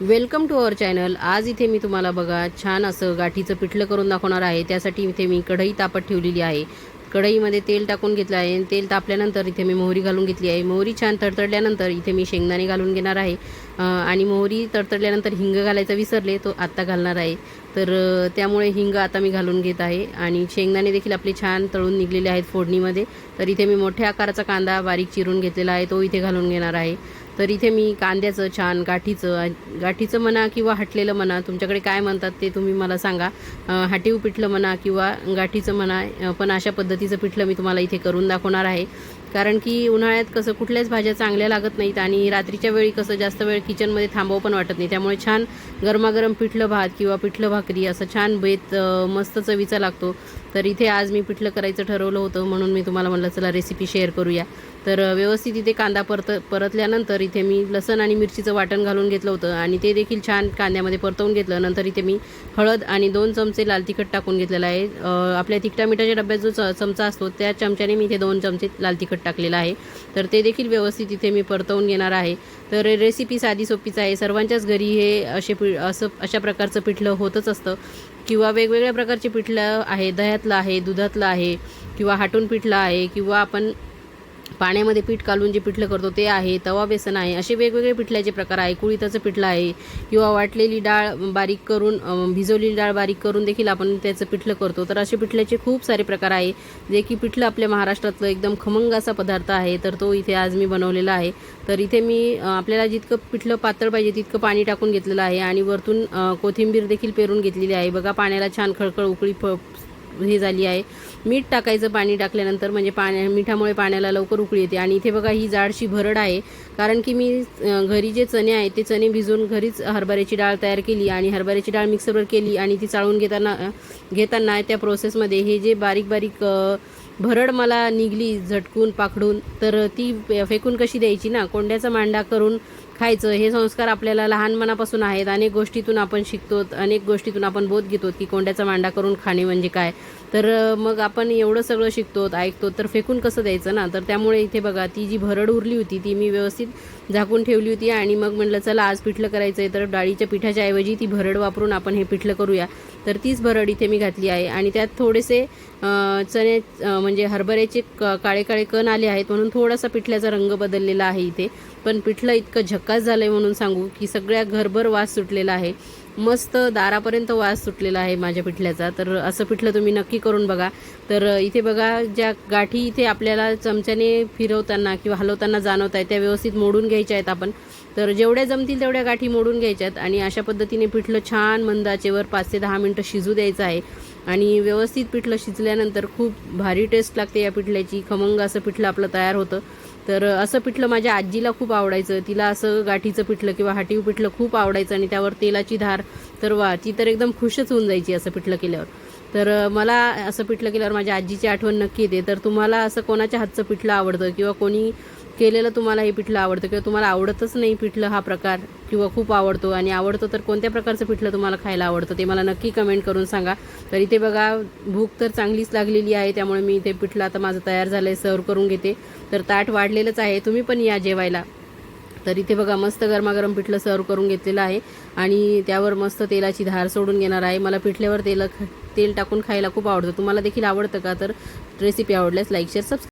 Welcome to our channel. आज इथे मी तुम्हाला बघा छान असं गाठीचं पिठलं करून दाखवणार आहे. त्यासाठी इथे मी कढई तापत ठेवलेली आहे. कढईमध्ये तेल टाकून घेतलं आहे आणि तेल तापल्यानंतर इथे मी मोहरी घालून घेतली आहे. मोहरी छान तडतडल्यानंतर इथे मी शेंगदाणे घालून घेणार आहे. आणि मोहरी तडतडल्यानंतर हिंग घालायचा विसरले तो आत्ता घालणार आहे. तर त्यामुळे हिंग आता मी घालून घेत आहे. आणि शेंगदाणे देखील आपले छान तळून निघलेले आहेत फोडणीमध्ये. तर इथे मी मोठ्या आकाराचा कांदा बारीक चिरून घेतलेला आहे तो इथे घालून घेणार आहे. तर इथे मी कांद्याचं छान गाठीचं गाठीचं म्हणा किंवा हटलेलं म्हणा तुमच्याकडे काय म्हणतात ते तुम्ही मला सांगा. हाटीव पिठलं म्हणा किंवा गाठीचं म्हणा पण अशा पद्धतीचं पिठलं मी तुम्हाला इथे करून दाखवणार आहे. कारण की उन्हाळ्यात कसं कुठल्याच भाज्या चांगल्या लागत नाहीत आणि रात्रीच्या वेळी कसं जास्त वेळ किचनमध्ये थांबावं पण वाटत नाही. त्यामुळे छान गरमागरम पिठलं भात किंवा पिठलं भाकरी असं छान बेत मस्त चवीचा लागतो. तर इथे आज मी पिठलं करायचं ठरवलं होतं म्हणून मी तुम्हाला म्हणलं चला रेसिपी शेअर करूया. तर व्यवस्थित इथे कांदा परत परतल्यानंतर इथे मी लसण आणि मिरचीचं वाटण घालून घेतलं होतं आणि ते देखील छान कांद्यामध्ये परतवून घेतलं. नंतर इथे मी हळद आणि दोन चमचे लाल तिखट टाकून घेतलेलं आहे. आपल्या तिखटा मिठाच्या डब्यात जो च चमचा असतो त्या चमच्याने मी इथे दोन चमचे लाल तिखट टाकलेलं आहे. तर ते देखील व्यवस्थित इथे मी परतवून घेणार आहे. तर रेसिपी साधी सोपीच आहे. सर्वांच्याच घरी हे असे पि असं अशा प्रकारचं पिठलं होतच असतं. किंवा वेगवेगळ्या प्रकारचे पिठलं आहे. दह्यातलं आहे दुधातलं आहे किंवा हाटून पिठलं आहे किंवा आपण पाण्यामध्ये पीठ कालून जे पिठलं करतो ते आहे तवा बेसन आहे असे वेगवेगळे पिठल्याचे प्रकार आहे. कुळीताचं पिठलं आहे किंवा वाटलेली डाळ बारीक करून भिजवलेली डाळ बारीक करून देखील आपण त्याचं पिठलं करतो. तर असे पिठल्याचे खूप सारे प्रकार आहे. जे की पिठलं आपल्या महाराष्ट्रातलं एकदम खमंग असा पदार्थ आहे तर तो इथे आज मी बनवलेला आहे. तर इथे मी आपल्याला जितकं पिठलं पातळ पाहिजे तितकं पाणी टाकून घेतलेलं आहे आणि वरतून कोथिंबीर देखील पेरून घेतलेली आहे. बघा पाण्याला छान खळखळ उकळी फ हे झाली आहे. मीठ टाकायचं पाणी टाकल्यानंतर म्हणजे पाण्या मिठामुळे पाण्याला लवकर उकळी येते. आणि इथे बघा ही जाडशी भरड आहे. कारण की मी घरी जे चणे आहेत ते चणे भिजवून घरीच हरभऱ्याची डाळ तयार केली आणि हरभऱ्याची डाळ मिक्सरवर केली आणि ती चाळून घेताना घेताना त्या प्रोसेसमध्ये हे जे बारीक बारीक भरड मला निघली झटकून पाखडून तर ती फेकून कशी द्यायची ना? कोंड्याचा मांडा करून खायचं हे संस्कार आपल्याला लहानपणापासून आहेत. अनेक गोष्टीतून आपण शिकतो अनेक गोष्टीतून आपण बोध घेतो की कोंड्याचा मांडा करून खाणे म्हणजे काय? तर मग आपण एवढं सगळं शिकतो ऐकतो तर फेकून कसं द्यायचं ना? तर त्यामुळे इथे बघा ती जी भरड उरली होती ती मी व्यवस्थित झाकून ठेवली होती आणि मग म्हटलं चला आज पिठलं करायचं आहे तर डाळीच्या पिठाच्या ऐवजी ती भरड वापरून आपण हे पिठलं करूया. तर तीच भरड इथे मी घातली आहे आणि त्यात थोडेसे चणे म्हणजे हरभऱ्याचे क काळे काळे कण आले आहेत म्हणून थोडासा पिठल्याचा रंग बदललेला आहे इथे. पण पिठलं इतकं झकास झालं आहे म्हणून सांगू की सगळ्या घरभर वास सुटलेला आहे. मस्त दारापर्यंत वास सुटलेला आहे माझ्या पिठल्याचा. तर असं पिठलं तुम्ही नक्की करून बघा. तर इथे बघा ज्या गाठी इथे आपल्याला चमच्याने फिरवताना किंवा हलवताना जाणवत आहे त्या व्यवस्थित मोडून घ्यायच्या आहेत आपण. तर जेवढ्या जमतील तेवढ्या गाठी मोडून घ्यायच्यात आणि अशा पद्धतीने पिठलं छान मंदाचेवर पाच ते दहा मिनटं शिजू द्यायचं आहे. आणि व्यवस्थित पिठलं शिजल्यानंतर खूप भारी टेस्ट लागते या पिठल्याची. खमंग असं पिठलं आपलं तयार होतं. तर असं पिठलं माझ्या आजीला खूप आवडायचं. तिला असं गाठीचं पिठलं किंवा हाटीव पिठलं खूप आवडायचं आणि त्यावर तेलाची धार तर वा ती तर एकदम खुशच होऊन जायची असं पिठलं केल्यावर. तर मला असं पिठलं केल्यावर माझ्या आजीची आठवण नक्की येते. तर तुम्हाला असं कोणाच्या हातचं पिठलं आवडतं किंवा कोणी केलेलं तुम्हाला हे पिठलं आवडतं किंवा तुम्हाला आवडतच नाही पिठलं हा प्रकार किंवा खूप आवडतो आणि आवडतो तर कोणत्या प्रकारचं पिठलं तुम्हाला खायला आवडतं ते मला नक्की कमेंट करून सांगा. तर इथे बघा भूक तर चांगलीच लागलेली आहे त्यामुळे मी इथे पिठलं आता माझं तयार झालं आहे सर्व करून घेते. तर ताट वाढलेलंच आहे तुम्ही पण या जेवायला. तर इथे बघा मस्त गरमागरम पिठलं सर्व करून घेतलेलं आहे आणि त्यावर मस्त तेलाची धार सोडून घेणार आहे. मला पिठल्यावर तेल तेल टाकून खायला खूप आवडतं. तुम्हाला देखील आवडतं का? तर रेसिपी आवडल्यास लाईक शेअर सबस्क्राईब